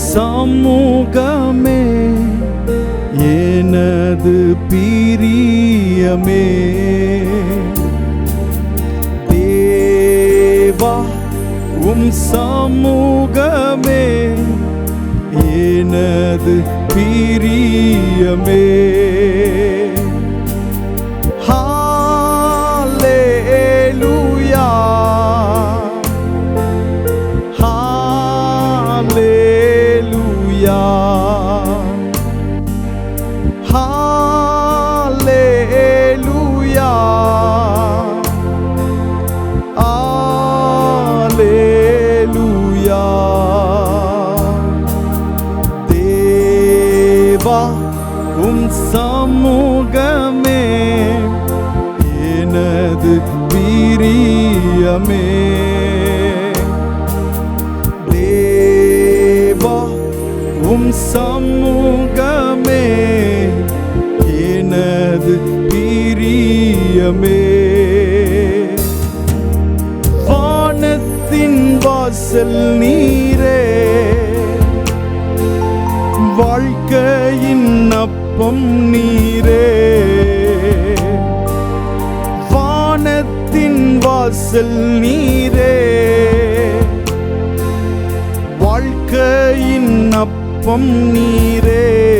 சமூகமே எனது பிரியமே. தேவா உம் சமூகமே எனது பிரியமே. பிரியமே தேவா உம் சமூகமே எனது பிரியமே. வானத்தின் வாசல் நீரே வாழ்க்கையின் அப்பம் நீரே. வாசல் நீரே. வாழ்க்கையின் அப்பம் நீரே.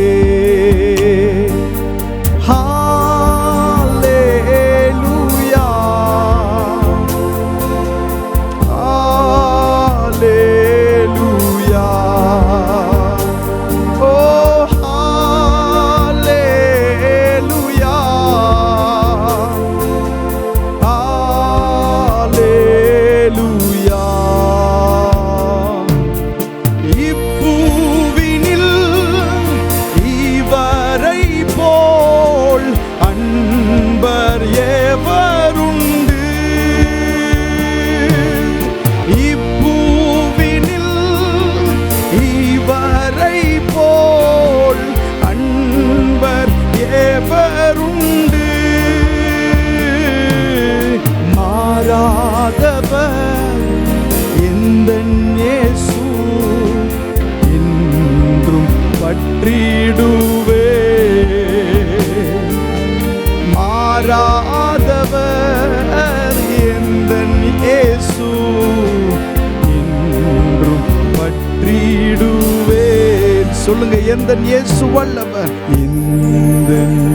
சொல்லுங்க எந்த இயேசு வல்லவர்? இந்த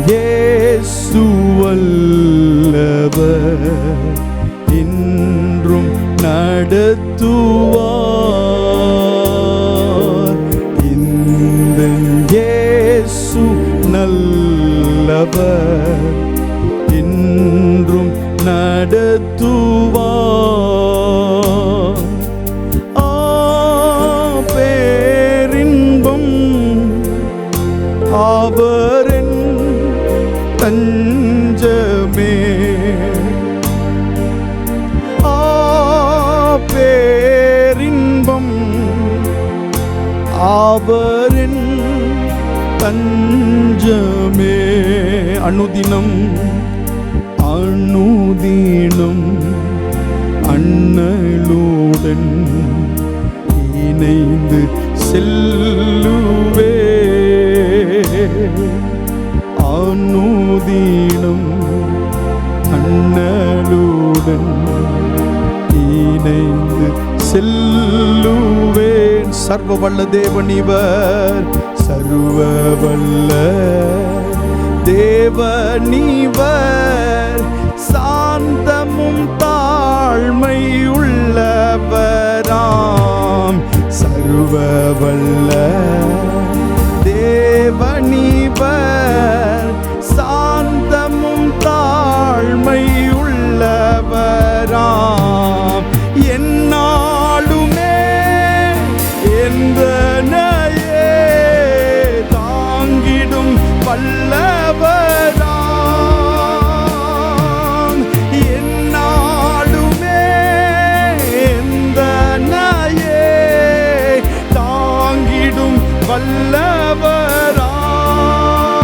இயேசு வல்லவர்? இன்றும் நடத்துவார். இந்த இயேசு நல்லவர்? இன்றும் நடத்துவார். அவரின் தஞ்சமே. அனுதினம் அனுதினம் அண்ணலுடன் இணைந்து செல்லுவே. அனுதினம் அண்ணலுடன் இணைந்து செல்லுவேன். சர்வ வல்ல தேவன் இவர் சர்வ வல்ல தேவனிவர் சாந்தமும் தாழ்மை உள்ளவராம் சர்வ வல்ல தேவனிவர் சாந்தமும்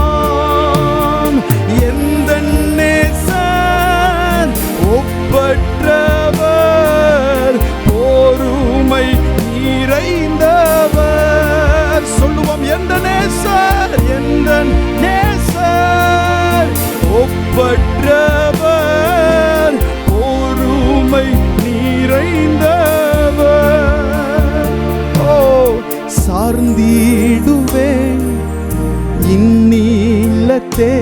ஒப்பற்றவராம் எந்த நேசர் ஒப்பற்றவர் போருமை நிறைந்தவர். சொல்லுவோம் எந்த நேசர் எந்த நேசர் ஒப்பற்றவர் போருமை நிறைந்தவர். சார்ந்தீடு இந்நீளத்தே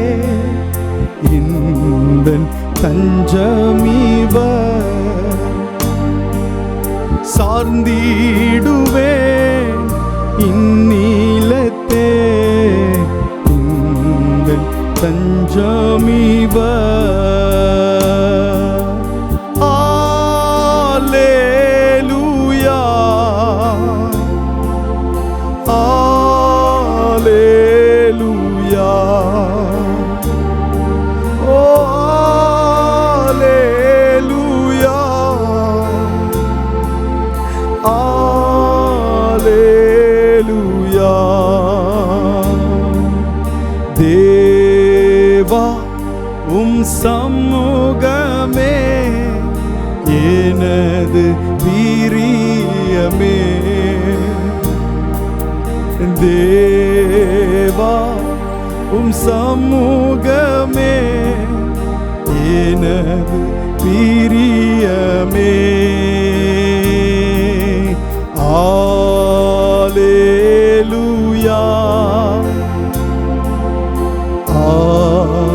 இந்த தஞ்சமீவ சார்ந்தீடுவே. எனது வீரியமே. தேவா உம் சமூகமே எனது பிரியமே ஆலேலுயா. ஆலேலுயா.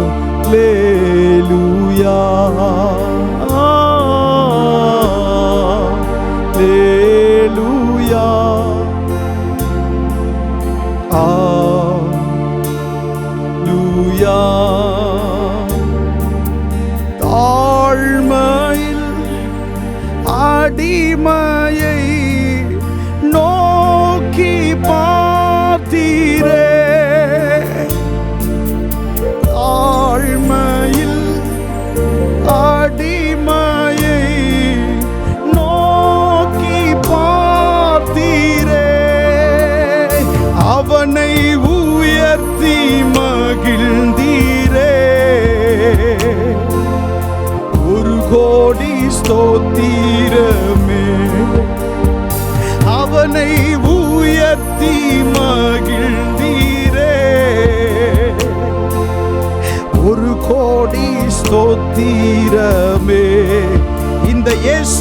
ஸ்தோத்திரமே இந்த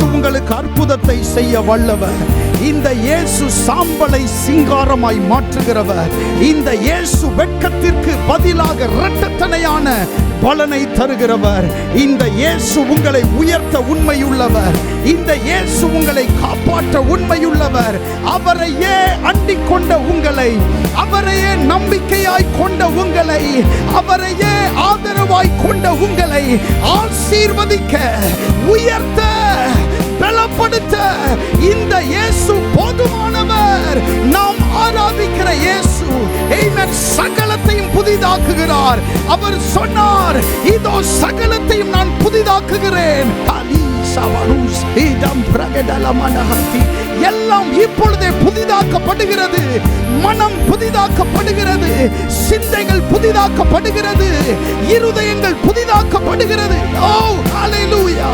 இயேசு உங்களுக்கு அற்புதத்தை செய்ய வல்லவர். இந்த இயேசு சாம்பலை சிங்காரமாய் மாற்றுகிறவர். இந்த இயேசு வெட்கத்திற்கு பதிலாக இரட்டத்தனையான பலனை தருகிறவர். இந்த இயேசு உங்களை உயர்த்த உண்மையுள்ளவர். இந்த இயேசு உங்களை காப்பாற்ற உண்மையுள்ளவர். அவரையே அண்டிக் கொண்ட உங்களை அவரையே நம்பிக்கையாய் கொண்ட உங்களை அவரையே ஆதரவாய் கொண்ட உங்களை ஆசீர்வதிக்க உயர்த்த பலப்படுத்த இந்த இயேசு போதுமானவர். நாம் ஆராதிக்கிற இயேசு சகலத்தையும் புதிதாக்குகிறார். அவர் சொன்னார் இதோ சகலத்தையும் நான் புதிதாக்குகிறேன். அலி சவருஸ் இதம் பிரகடலமனஹதி எல்லாம் இப்பொழுதே புதிதாக்கப்படுகிறது. மனம் புதிதாக்கப்படுகிறது. சிந்தைகள் புதிதாக்கப்படுகிறது. இருதயங்கள் புதிதாக்கப்படுகிறது. ஓ ஹalleluya.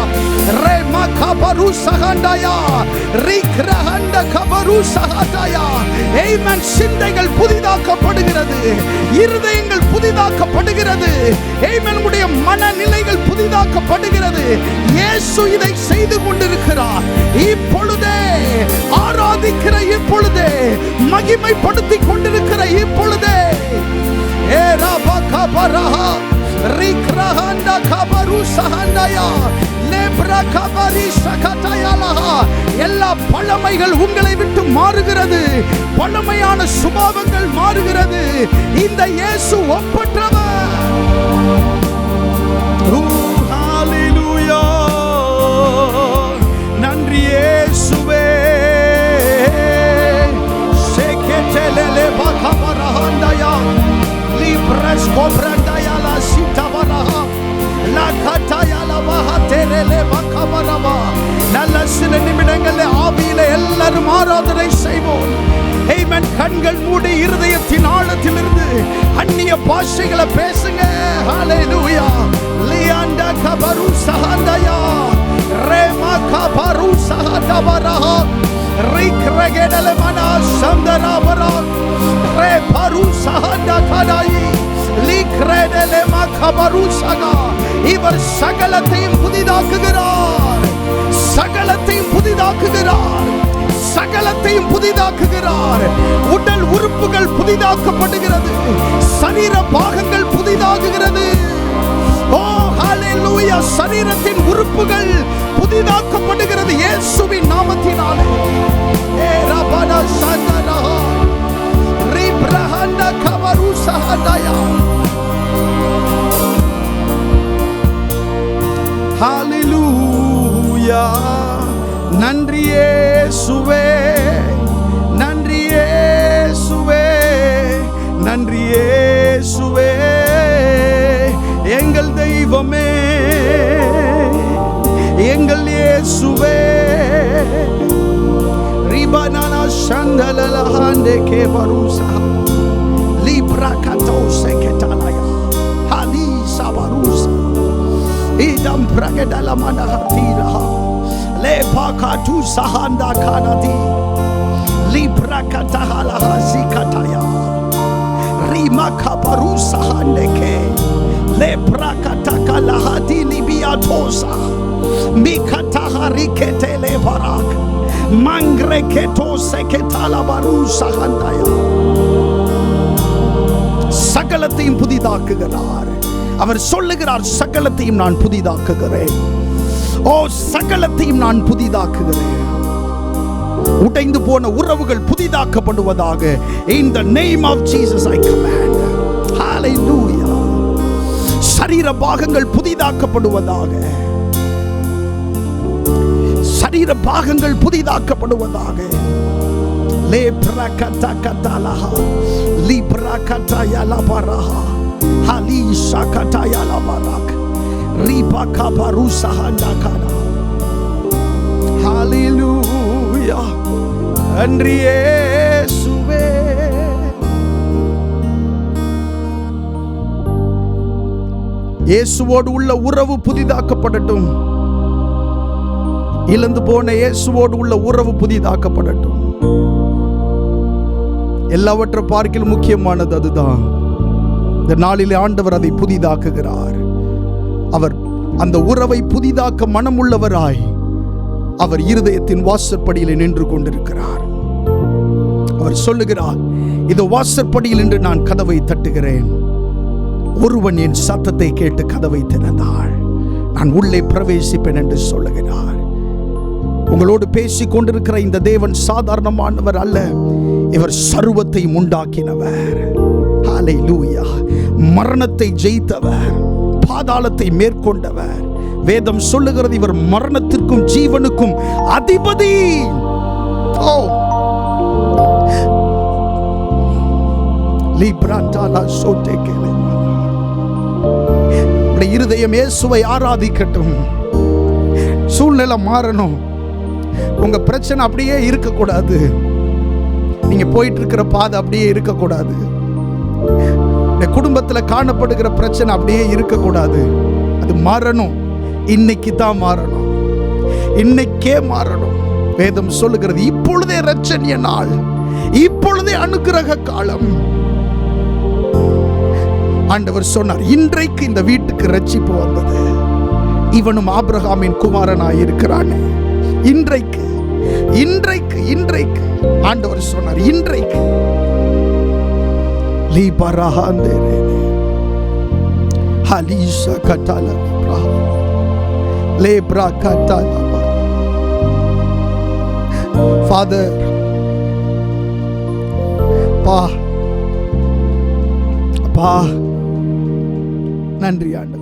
ரேமா கபரு சகண்டாயா. ரிக்ரஹண்ட கபரு சகதயா. ஆமென் சிந்தைகள் புதிதாக்கப்படுகிறது. இருதயங்கள் புதிதாக்கப்படுகிறது. ஆமென் உடைய மனநிலைகள் புதிதாக்கப்படுகிறது. இயேசு இதை செய்து கொண்டிருக்கிறார். இப்பொழுதே ஆராதிக்கிற இப்பொழுதே மகிமைப்படுத்தி கொண்டிருக்கிற இப்பொழுதே. ஏ ரபா கபரஹா ரிக்ரஹண்ட கபரு சஹண்டயா லேப்ரா கபரி சகதயலஹா எல்லா பழமைகள் உங்களை விட்டு மாறுகிறது. பழமையான சுபாவங்கள் மாறுகிறது. இந்த இயேசு ஒப்பற்றவர். லிப்ரஸ் கோப்ரண்டயா லா சிட்டவரஹா லா கட்டயா லா பஹதெலெலே பகவரவா நல்ல சில நிமிடங்கள்ல ஆவியில எல்லாரும் ஆராதனை செய்வோம் Amen. கண்கள் மூடி இருதயத்தின் ஆழத்திலிருந்து அந்நிய பாஷைகளை பேசுங்க ஹalleluya லியாண்ட கபரு சஹந்தயா ரேமா கபரு சஹதவரஹா ரிக் ரகெடல மனா சந்தராவரா ரே பரு சஹந்த கடாயி லி கிரேடலே இவர் சகலத்தையும் புதிதாக்குகிறார் சகலத்தையும் புதிதாக்குகிறார் சகலத்தையும் புதிதாக்குகிறார் உடல் உறுப்புகள் புதிதாக்கப்படுகிறது சரீர பாகங்கள் புதிதாகுகிறது ஓ ஹalleluya சரீரத்தின் உறுப்புகள் புதிதாக்கப்படுகிறது இயேசுவின் நாமத்தினாலே ஏ ரபன சந்தனா ரிப்ரஹண்ட கவரு சஹதயா ஹalleluya நன்றி இயேசுவே நன்றி இயேசுவே நன்றி இயேசுவே எங்கள் தெய்வமே எங்கள் இயேசுவே shandalahande ke barusa. Libra katose ketalaya hali sabarusa. Idam pragedala manahatira lepa katu sahanda kanadi libra katahala hazikataya. Rima kaparusa handeke lebra katakala hadi libiatosa mikataharikete levarak mangreketo mangre ketose baru sahandaya சகலத்தையும் புதிதாக்குகிறார் அவர் சொல்லுகிறார் சகலத்தையும் நான் புதிதாக்குகிறேன் ஓ சகலத்தையும் நான் புதிதாக்குகிறேன் உடைந்து போன உறவுகள் புதிதாக்கப்படுவதாக in the name of Jesus I command. சரீர பாகங்கள் புதிதாக்கப்படுவதாக சரீர பாகங்கள் புதிதாக்கப்படுவதாக இயேசுவோடு உள்ள உறவு புதிதாக்கப்படட்டும் இழந்து போன இயேசுவோடு உள்ள உறவு புதிதாக்கப்படட்டும். எல்லாவற்றை பார்க்கில் முக்கியமானது அதுதான். இந்த நாளிலே ஆண்டவர் அதை புதிதாக்குகிறார். அவர் அந்த உறவை புதிதாக்க மனமுள்ளவராய் அவர் இருதயத்தின் வாசற்படியிலே நின்று கொண்டிருக்கிறார். அவர் சொல்லுகிறார் இதோ வாசற்படியில் நின்று நான் கதவை தட்டுகிறேன். ஒருவன் என் சத்தத்தை கேட்டு கதவை திறந்தாள் நான் உள்ளே பிரவேசிப்பேன் என்று சொல்லுகிறார். உங்களோடு பேசி கொண்டிருக்கிற இந்த தேவன் சாதாரணமானவர் அல்ல. இவர் சர்வத்தை உண்டாக்கினவர். லூயா மரணத்தை ஜெயித்தவர். பாதாளத்தை மேற்கொண்டவர். வேதம் சொல்லுகிறது இவர் மரணத்திற்கும் ஜீவனுக்கும் அதிபதி. ஓ இருதயம் இயேசுவை ஆராதிக்கட்டும். சூழ்நிலை மாறணும். உங்க பிரச்சனை அப்படியே இருக்கக்கூடாது. நீங்க போயிட்டு இருக்கிற பாதை அப்படியே இருக்கக்கூடாது. இந்த குடும்பத்துல காணப்படுகிற பிரச்சனை அப்படியே இருக்கக்கூடாது. அது மாறணும். இன்னைக்கு தான் மாறணும். இன்னைக்கே மாறணும். வேதம் சொல்லுகிறது இப்பொழுதே ரச்சனிய நாள். இப்பொழுதே அனுக்கிரக காலம். ஆண்டவர் சொன்னார் இன்றைக்கு இந்த வீட்டுக்கு ரட்சிப்பு வந்தது. இவனும் ஆபிரகாமின் குமாரனாய் இருக்கிறானே இன்றைக்கு இன்றைக்கு இன்றைக்கு ஆண்டவர் சொன்னார் இன்றைக்கு. லீபரஹாந்தேரே ஹலீஷா கட்டால லிப்ரஹா லேப்ரா கட்டால ஃபாதர் பா அப்பா நன்றி ஆண்டு